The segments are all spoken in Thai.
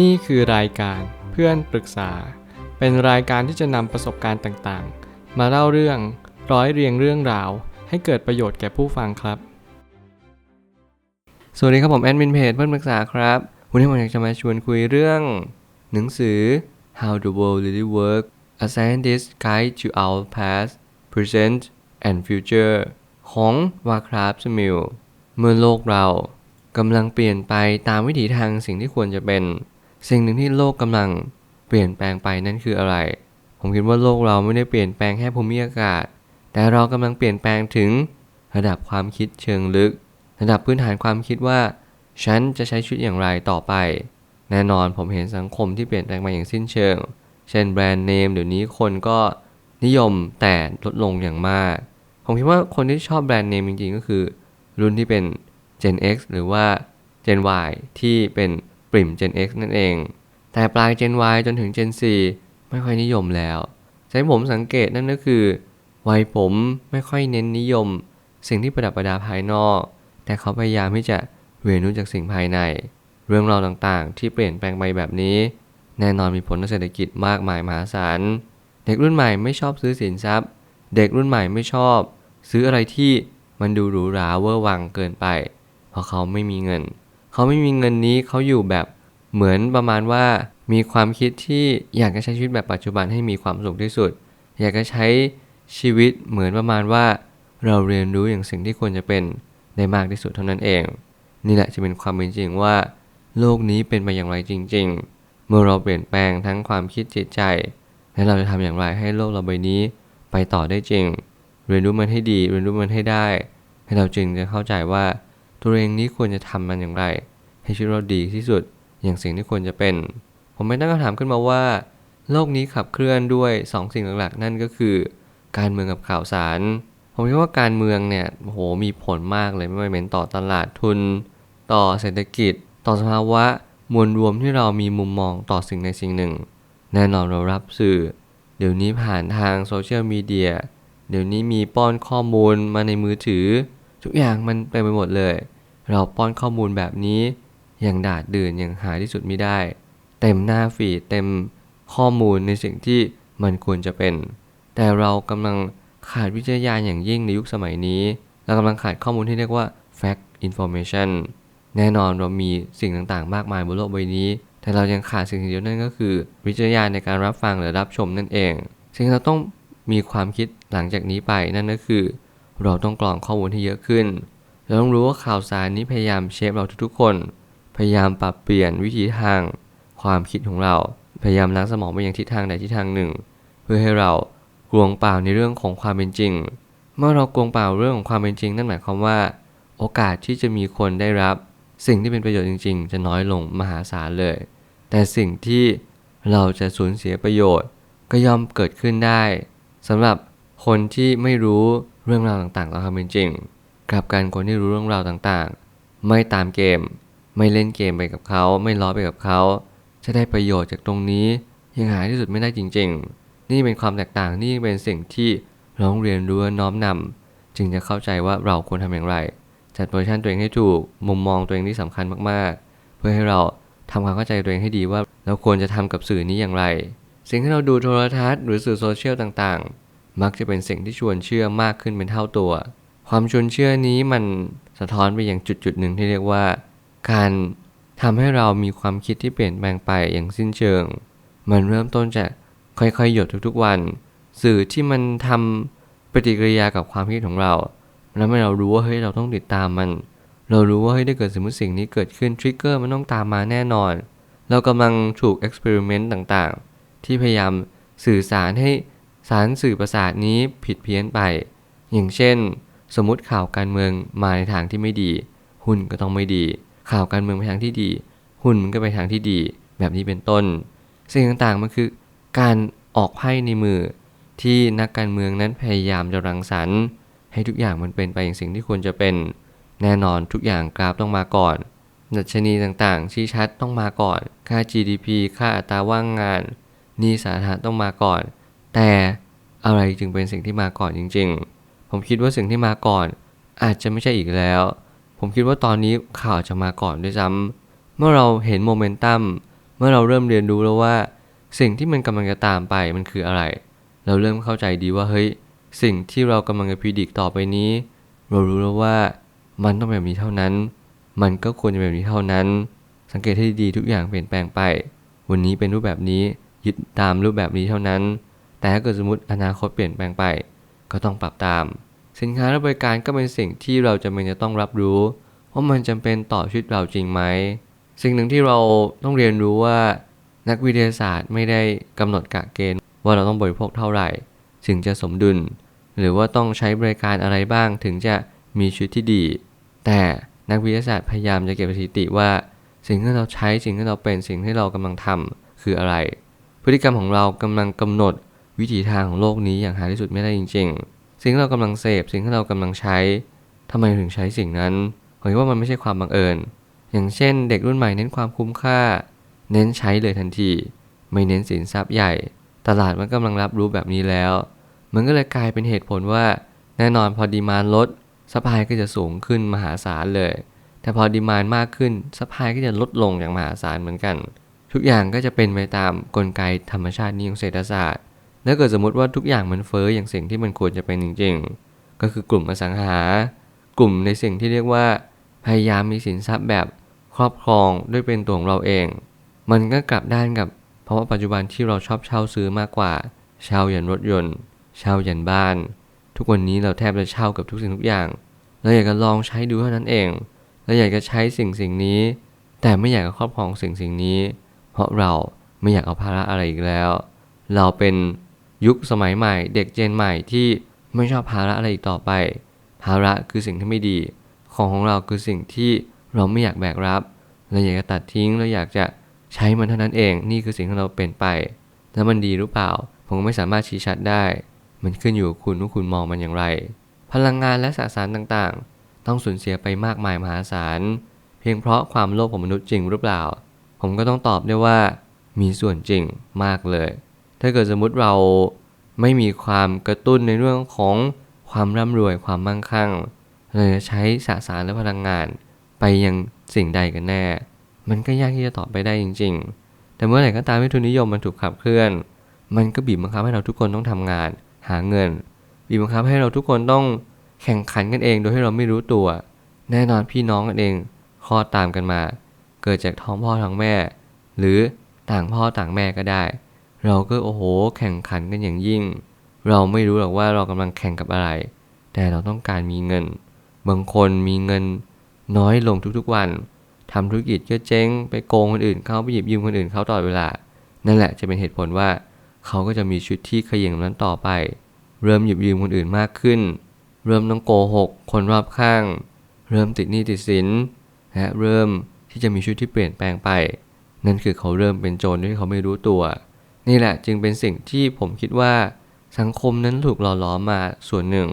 นี่คือรายการเพื่อนปรึกษา เป็นรายการที่จะนำประสบการณ์ต่างๆ มาเล่าเรื่องร้อยเรียงเรื่องราว ให้เกิดประโยชน์แก่ผู้ฟังครับ สวัสดีครับผมแอดมินเพจเพื่อนปรึกษาครับ วันนี้ผมอยากจะมาชวนคุยเรื่อง หนังสือ How the World Really Works A Scientist's Guide to Our Past Present and Future ของวาคราฟสมิลเมื่อโลกเรากำลังเปลี่ยนไปตามวิถีทางสิ่งที่ควรจะเป็น สิ่งหนึ่งที่โลกกำลังเปลี่ยนแปลงไปนั่นคืออะไร ผมคิดว่าโลกเราไม่ได้เปลี่ยนแปลงแค่ภูมิอากาศ แต่เรากำลังเปลี่ยนแปลงถึงระดับความคิดเชิงลึก ระดับพื้นฐานความคิดว่า ฉันจะใช้ชีวิตอย่างไรต่อไป แน่นอนผมเห็นสังคมที่เปลี่ยนแปลงมาอย่างสิ้นเชิง เช่นแบรนด์เนมเดี๋ยวนี้คนก็นิยมแต่ลดลงอย่างมาก ผมคิดว่าคนที่ชอบแบรนด์เนมจริงๆก็คือ รุ่นที่เป็น Gen X หรือว่า Gen Y ที่เป็น ปริ่ม Gen X นั่นเอง แต่ปลาย Gen Y จนถึง Gen 4ไม่ค่อยนิยมแล้ว ใช้ผมสังเกตนั่นก็คือ วัยผมไม่ค่อยเน้นนิยม สิ่งที่ประดับประดาภายนอก แต่เขาพยายามที่จะเรียนรู้จากสิ่งภายใน เรื่องราวต่างๆ ที่เปลี่ยนแปลงไปแบบนี้ แน่นอนมีผลต่อเศรษฐกิจมากมายมหาศาลเด็กรุ่นใหม่ไม่ชอบซื้อสินทรัพย์ เด็กรุ่นใหม่ไม่ชอบ ซื้ออะไรที่มันดูหรูหราเวอร์วังเกินไป เพราะเขาไม่มีเงิน เขาไม่มีเงินนี้เขาอยู่แบบเหมือนประมาณว่ามีความคิดที่อยากจะใช้ชีวิตแบบปัจจุบันให้มีความสุขที่สุด อยากจะใช้ชีวิตเหมือนประมาณว่า เราเรียนรู้อย่างสิ่งที่ควรจะเป็นได้มากที่สุดเท่านั้นเอง นี่แหละจะเป็นความเป็นจริงว่า โลกนี้เป็นไปอย่างไรจริง ๆ เมื่อเราเปลี่ยนแปลงทั้งความคิดจิตใจ และเราจะทำอย่างไรให้โลกเราใบนี้ไปต่อได้จริง เรียนรู้มันให้ดี เรียนรู้มันให้ได้ ให้เราจึงจะเข้าใจว่า ตัวเองนี้ควรจะทำมันอย่างไร ให้ชีวิตเราดีที่สุดอย่างสิ่งที่ควรจะเป็น ผมไม่ตั้งคำถามขึ้นมาว่า โลกนี้ขับเคลื่อนด้วยสองสิ่งหลักๆ นั่นก็คือ การเมืองกับข่าวสาร ผมคิดว่าการเมืองเนี่ยโหมีผลมากเลยไม่ว่าเป็นต่อตลาดทุน ต่อเศรษฐกิจ ต่อสภาวะมวลรวมที่เรามีมุมมองต่อสิ่งในสิ่งหนึ่ง แน่นอนเรารับสื่อ เดี๋ยวนี้ผ่านทางโซเชียลมีเดียเดี๋ยวนี้มีป้อนข้อมูลมาในมือถือ ทุกอย่างมันเต็มไปหมดเลย เราป้อนข้อมูลแบบนี้ อย่างดาดดื่นอย่างหาที่สุดไม่ได้ เต็มหน้าฟีดเต็มข้อมูลในสิ่งที่มันควรจะเป็น แต่เรากำลังขาดวิจารณญาณอย่างยิ่งในยุคสมัยนี้ เรากำลังขาดข้อมูลที่เรียกว่า fact information แน่นอนเรามีสิ่งต่างๆ มากมายบนโลกใบนี้ แต่เรายังขาดสิ่งเดียวนั่นก็คือ วิจารณญาณในการรับฟังหรือรับชมนั่นเอง สิ่งที่เราต้องมีความคิดหลังจากนี้ไปนั่นก็คือ เราต้องกรองข้อมูลที่เยอะขึ้น เราต้องรู้ว่าข่าวสารนี้พยายามเชฟเราทุกๆคน พยายามปรับเปลี่ยนวิธีทางความคิดของเรา พยายามล้างสมองไปยังทิศทางใดทิศทางหนึ่ง เพื่อให้เรากลวงเปล่าในเรื่องของความเป็นจริง เมื่อเรากลวงเปล่าเรื่องของความเป็นจริง นั่นหมายความว่า โอกาสที่จะมีคนได้รับ สิ่งที่เป็นประโยชน์จริง ๆ จะน้อยลงมหาศาลเลย แต่สิ่งที่เราจะสูญเสียประโยชน์ ก็ย่อมเกิดขึ้นได้สำหรับคนที่ไม่รู้เรื่องราวต่างๆตามความเป็นจริง กลับกันคนที่รู้เรื่องราวต่างๆ ไม่ตามเกม ไม่เล่นเกมไปกับเขา ไม่ล้อไปกับเขา จะได้ประโยชน์จากตรงนี้ยังหาที่สุดไม่ได้จริง ๆ นี่เป็นความแตกต่างนี่เป็นสิ่งที่เราต้องเรียนรู้น้อมนำจึงจะเข้าใจว่าเราควรทำอย่างไร จัดโพชันตัวเองให้ถูก มุมมองตัวเองที่สำคัญมากๆ เพื่อให้เราทำความเข้าใจตัวเองให้ดีว่าเราควรจะทำกับสื่อนี้อย่างไร สิ่งที่เราดูโทรทัศน์หรือสื่อโซเชียลต่างๆ มักจะเป็นสิ่งที่ชวนเชื่อมากขึ้นเป็นเท่าตัว ความชวนเชื่อนี้มันสะท้อนไปอย่างจุดจุดหนึ่งที่เรียกว่า การทำให้เรามีความคิดที่เปลี่ยนแปลงไปอย่างสิ้นเชิง มันเริ่มต้นจากค่อยๆ หยดทุกๆวัน สื่อที่มันทำปฏิกิริยากับความคิดของเราแล้วให้เรารู้ว่าเฮ้ยเราต้องติดตามมัน เรารู้ว่าเฮ้ยได้เกิดสมมติสิ่งนี้เกิดขึ้นทริกเกอร์มันต้องตามมาแน่นอน เรากำลังถูกเอ็กซ์เพร์เมนต์ต่างๆ ที่พยายามสื่อสารให้สารสื่อประสาทนี้ผิดเพี้ยนไป อย่างเช่น สมมติข่าวการเมืองมาในทางที่ไม่ดี หุ้นก็ต้องไม่ดี ข่าวการเมืองไปทางที่ดี หุ้นมันก็ไปทางที่ดี แบบนี้เป็นต้น สิ่งต่างๆมันคือ การออกไพ่ในมือ ที่นักการเมืองนั้นพยายามจะรังสรรค์ให้ทุกอย่างมันเป็นไปอย่างสิ่งที่ควรจะเป็น แน่นอนทุกอย่างกราฟต้องมาก่อนดัชนีต่างๆ ชี้ชัดต้องมาก่อน ค่า GDP ค่าอัตราว่างงานหนี้สาธารณะต้องมาก่อน แต่อะไรจึงเป็นสิ่งที่มาก่อนจริง ๆ ผมคิดว่าสิ่งที่มาก่อน อาจจะไม่ใช่อีกแล้ว ผมคิดว่าตอนนี้ข่าวจะมาก่อนด้วยซ้ำเมื่อเราเห็นโมเมนตัมเมื่อเราเริ่มเรียนรู้แล้วว่า สิ่งที่มันกำลังจะตามไปมันคืออะไร เราเริ่มเข้าใจดีว่าเฮ้ยสิ่งที่เรากำลังจะพิจิตรต่อไปนี้ เรารู้แล้วว่ามันต้องแบบนี้เท่านั้น มันก็ควรจะแบบนี้เท่านั้น สังเกตให้ดีทุกอย่างเปลี่ยนแปลงไป วันนี้เป็นรูปแบบนี้ยึดตามรูปแบบนี้เท่านั้น แต่ถ้าเกิดสมมติอนาคตเปลี่ยนแปลงไป ก็ต้องปรับตาม สินค้าและบริการก็เป็นสิ่งที่เราจำเป็นจะต้องรับรู้ว่ามันจำเป็นต่อชีวิตเราจริงไหม สิ่งหนึ่งที่เราต้องเรียนรู้ว่านักวิทยาศาสตร์ไม่ได้กำหนดกะเกณฑ์ ว่าเราต้องบริโภคเท่าไหร่ ถึงจะสมดุล หรือว่าต้องใช้บริการอะไรบ้างถึงจะมีชีวิตที่ดี แต่นักวิทยาศาสตร์พยายามจะเก็บสถิติว่า สิ่งที่เราใช้สิ่งที่เราเป็นสิ่งที่เรากำลังทำคืออะไร พฤติกรรมของเรากำลังกำหนด วิถีทางของโลกนี้อย่างหาที่สุดไม่ได้จริง ๆ สิ่งที่เรากำลังเสพสิ่งที่เรากำลังใช้ทำไมถึงใช้สิ่งนั้นผมคิดว่ามันไม่ใช่ความบังเอิญ อย่างเช่น เด็กรุ่นใหม่เน้นความคุ้มค่า เน้นใช้เลยทันที ไม่เน้นสินทรัพย์ใหญ่ ตลาดมันกำลังรับรู้แบบนี้แล้ว มันก็เลยกลายเป็นเหตุผลว่า แน่นอนพอดีมานลดสปายก็จะสูงขึ้นมหาศาลเลย แต่พอดีมานมากขึ้นสปายก็จะลดลงอย่างมหาศาลเหมือนกัน ทุกอย่างก็จะเป็นไปตามกลไกธรรมชาตินี้ของเศรษฐศาสตร์ ถ้าเกิดสมมติว่าทุกอย่างมันเฟ้ออย่างสิ่งที่มันควรจะเป็นจริงๆ ก็คือกลุ่มอสังหา กลุ่มในสิ่งที่เรียกว่า พยายามมีสินทรัพย์แบบครอบครองด้วยเป็นตัวของเราเอง มันก็กลับด้านกับเพราะว่าปัจจุบันที่เราชอบเช่าซื้อมากกว่า เช่ายันรถยนต์ เช่ายันบ้าน ทุกวันนี้เราแทบจะเช่ากับทุกสิ่งทุกอย่างเราอยากจะลองใช้ดูเท่านั้นเองเราอยากจะใช้สิ่งสิ่งนี้ แต่ไม่อยากจะครอบครองสิ่งสิ่งนี้ เพราะเราไม่อยากเอาภาระอะไรอีกแล้ว เราเป็น ยุคสมัยใหม่ เด็กเจนใหม่ที่ไม่ชอบภาระอะไรอีกต่อไป ภาระคือสิ่งที่ไม่ดี ของของเราคือสิ่งที่เราไม่อยากแบกรับ เราอยากจะตัดทิ้งเราอยากจะใช้มันเท่านั้นเอง นี่คือสิ่งที่เราเป็นไป แล้วมันดีหรือเปล่า ผมไม่สามารถชี้ชัดได้ มันขึ้นอยู่กับคุณว่าคุณมองมันอย่างไร พลังงานและสสารต่างๆ ต้องสูญเสียไปมากมายมหาศาล เพียงเพราะความโลภของมนุษย์จริงหรือเปล่า ผมก็ต้องตอบได้ว่า มีส่วนจริงมากเลย ถ้าเกิดสมมุติเราไม่มีความกระตุ้นในเรื่องของความร่ำรวยความมั่งคั่งเราจะใช้สสารและพลังงาน ไปยังสิ่งใดกันแน่ มันก็ยากที่จะตอบไปได้จริง ๆ แต่เมื่อไหร่ก็ตามที่ทุนนิยมมันถูกขับเคลื่อน มันก็บีบบังคับให้เราทุกคนต้องทำงาน หาเงิน บีบบังคับให้เราทุกคนต้องแข่งขันกันเองโดยที่เราไม่รู้ตัว แน่นอนพี่น้องกันเองคลอดตามกันมา เกิดจากท้องพ่อท้องแม่ หรือต่างพ่อต่างแม่ก็ได้ เราก็โอ้โหแข่งขันกันอย่างยิ่ง เราไม่รู้หรอกว่าเรากำลังแข่งกับอะไร แต่เราต้องการมีเงิน บางคนมีเงินน้อยลงทุกๆวันทำธุรกิจก็เจ๊งไปโกงคนอื่นเขาไปหยิบยืมคนอื่นเขาตลอดเวลา นั่นแหละจะเป็นเหตุผลว่าเขาก็จะมีชีวิตที่ขย่งนั้นต่อไป เริ่มหยิบยืมคนอื่นมากขึ้น เริ่มต้องโกหกคนรอบข้าง เริ่มติดหนี้ติดสินและเริ่มที่จะมีชีวิตที่เปลี่ยนแปลงไป นั่นคือเขาเริ่มเป็นโจรโดยที่เขาไม่รู้ตัว นี่แหละจึงเป็นสิ่งที่ผมคิดว่าสังคมนั้นถูกหล่อหลอมมาส่วนหนึ่ง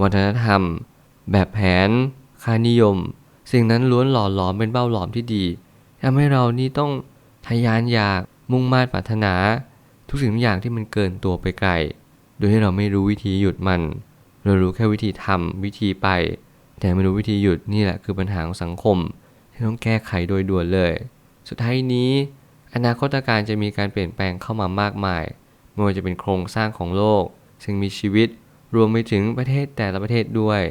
วัฒนธรรม แบบแผน ค่านิยม สิ่งนั้นล้วนหล่อหลอมเป็นเบ้าหลอมที่ดีทำให้เรานี่ต้องทะยานอยากมุ่งมา่ปรารถนา ทุกสิ่งทุกอย่างที่มันเกินตัวไปไกล โดยที่เราไม่รู้วิธีหยุดมัน เรารู้แค่วิธีทำวิธีไป แต่ไม่รู้วิธีหยุดนี่แหละคือปัญหาของสังคม ที่ต้องแก้ไขโดยด่วนเลย สุดท้ายนี้ อนาคตการจะมีการเปลี่ยนแปลงเข้ามามากมายไม่ว่าจะเป็นโครงสร้างของโลก ซึ่งมีชีวิตรวมไปถึงประเทศแต่ละประเทศด้วย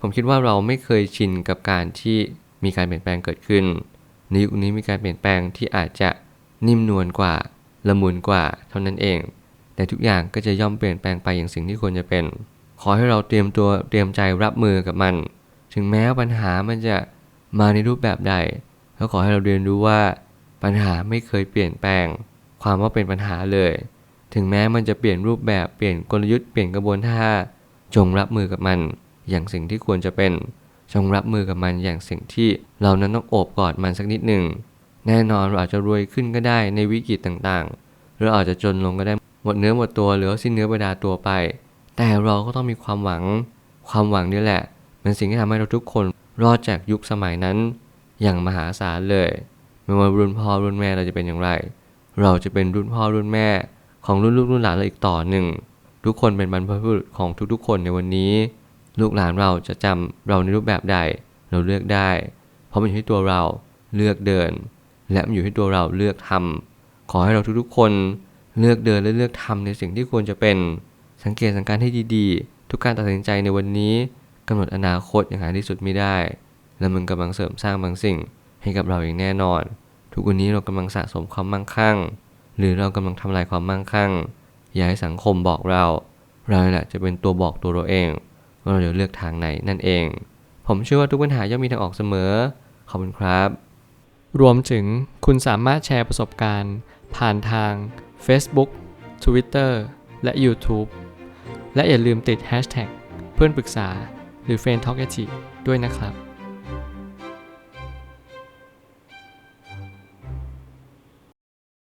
ผมคิดว่าเราไม่เคยชินกับการที่มีการเปลี่ยนแปลงเกิดขึ้นในยุคนี้มีการเปลี่ยนแปลงที่อาจจะนิ่มนวลกว่าละมุนกว่าเท่านั้นเอง แต่ทุกอย่างก็จะย่อมเปลี่ยนแปลงไปอย่างสิ่งที่ควรจะเป็น ขอให้เราเตรียมตัวเตรียมใจรับมือกับมัน ถึงแม้ปัญหามันจะมาในรูปแบบใด ก็ขอให้เราเรียนรู้ว่า ปัญหาไม่เคยเปลี่ยนแปลง ความว่าเป็นปัญหาเลย ถึงแม้มันจะเปลี่ยนรูปแบบเปลี่ยนกลยุทธ์เปลี่ยนกระบวนท่า จงรับมือกับมัน อย่างสิ่งที่ควรจะเป็น จงรับมือกับมันอย่างสิ่งที่เรานั้นต้องโอบกอดมันสักนิดหนึ่งแน่นอนเราอาจจะรวยขึ้นก็ได้ในวิกฤตต่างๆ หรืออาจจะจนลงก็ได้หมดเนื้อหมดตัวหรือสิ้นเนื้อประดาตัวไป แต่เราก็ต้องมีความหวัง ความหวังนี่แหละเป็นสิ่งที่ทำให้เราทุกคนรอดจากยุคสมัยนั้น อย่างมหาศาลเลย ไม่ว่ารุ่นพ่อรุ่นแม่เราจะเป็นอย่างไร เราจะเป็นรุ่นพ่อรุ่นแม่ ของรุ่นลูกรุ่นหลานเราอีกต่อหนึ่ง ทุกคนเป็นบรรพบุรุษของทุกๆ คนในวันนี้ ลูกหลานเราจะจำเราในรูปแบบใด เราเลือกได้ เพราะมันอยู่ที่ตัวเราเลือกเดิน และมันอยู่ที่ตัวเราเลือกทำขอให้เราทุกๆ คนเลือกเดินและเลือกทำในสิ่งที่ควรจะเป็น สังเกตสังการให้ดีๆ ทุกการตัดสินใจในวันนี้กำหนดอนาคตอย่างหาที่สุดไม่ได้ และมันกำลังเสริมสร้างบางสิ่ง ให้กับเราอย่างแน่นอน ทุกวันนี้เรากำลังสะสมความมั่งคั่ง หรือเรากำลังทำลายความมั่งคั่ง อย่าให้สังคมบอกเรา เราแหละจะเป็นตัวบอกตัวเราเองว่าเราจะเลือกทางไหนนั่นเอง ผมเชื่อว่าทุกปัญหาย่อมมีทางออกเสมอ ขอบคุณครับ รวมถึงคุณสามารถแชร์ประสบการณ์ ผ่านทาง Facebook Twitter และ YouTube และอย่าลืมติด Hashtag เพื่อนปรึกษาหรือ f r ร e n d t a l k ด้วยนะครับ